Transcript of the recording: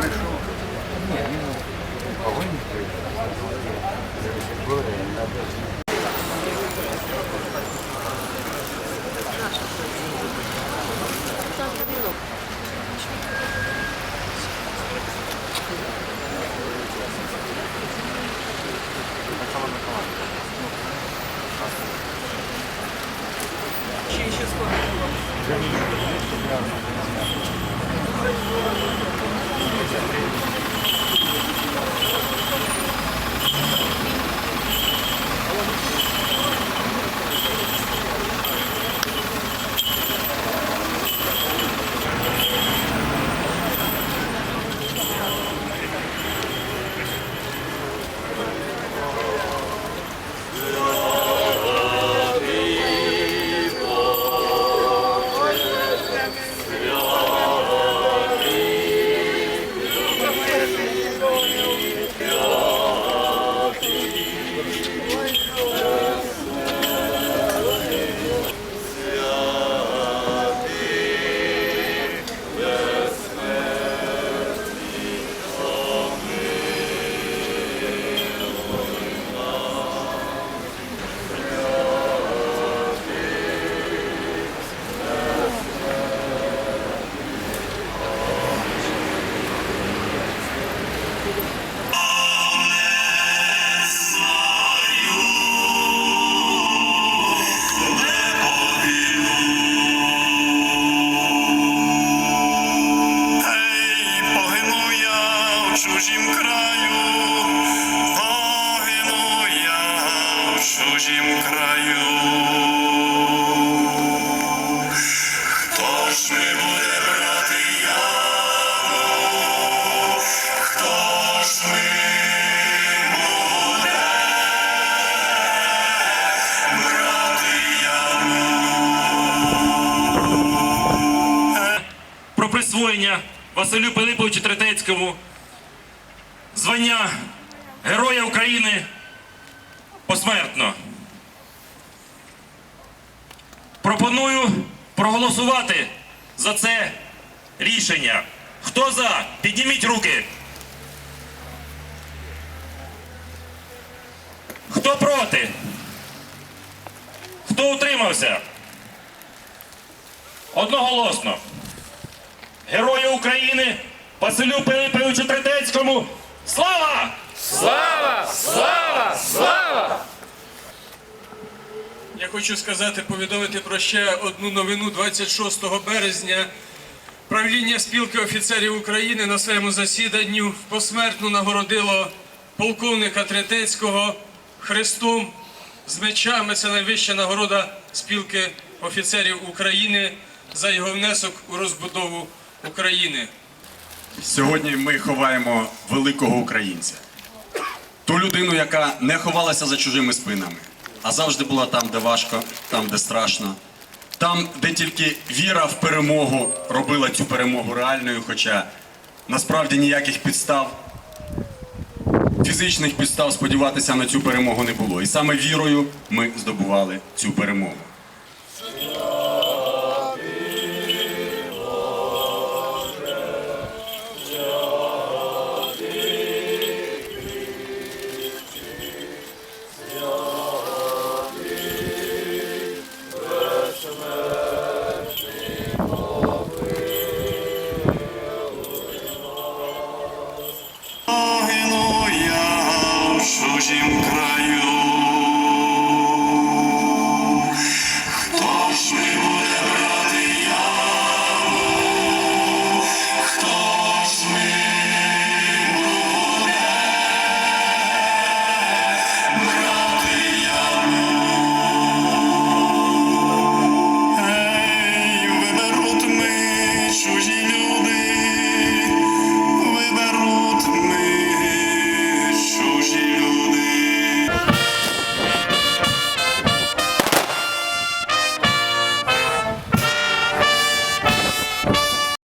Прийшов. Ні, ну, він повинен. Thank you. Чужім краю, погину я в чужім краю. Хто ж ми буде брати яму? Хто ж ми буде брати про присвоєння Василю Пилиповичу Третецькому звання Героя України посмертно. Пропоную проголосувати за це рішення. Хто за? Підніміть руки. Хто проти? Хто утримався? Одноголосно. Герою України Василю Пилиповичу Третецькому. Слава! Слава! Слава! Слава! Я хочу сказати, повідомити про ще одну новину 26 березня. Правління спілки офіцерів України на своєму засіданні посмертно нагородило полковника Третецького хрестом з мечами. Це найвища нагорода спілки офіцерів України за його внесок у розбудову України. Сьогодні ми ховаємо великого українця. Ту людину, яка не ховалася за чужими спинами, а завжди була там, де важко, там, де страшно. Там, де тільки віра в перемогу робила цю перемогу реальною, хоча насправді ніяких підстав, фізичних підстав сподіватися на цю перемогу не було. І саме вірою ми здобували цю перемогу.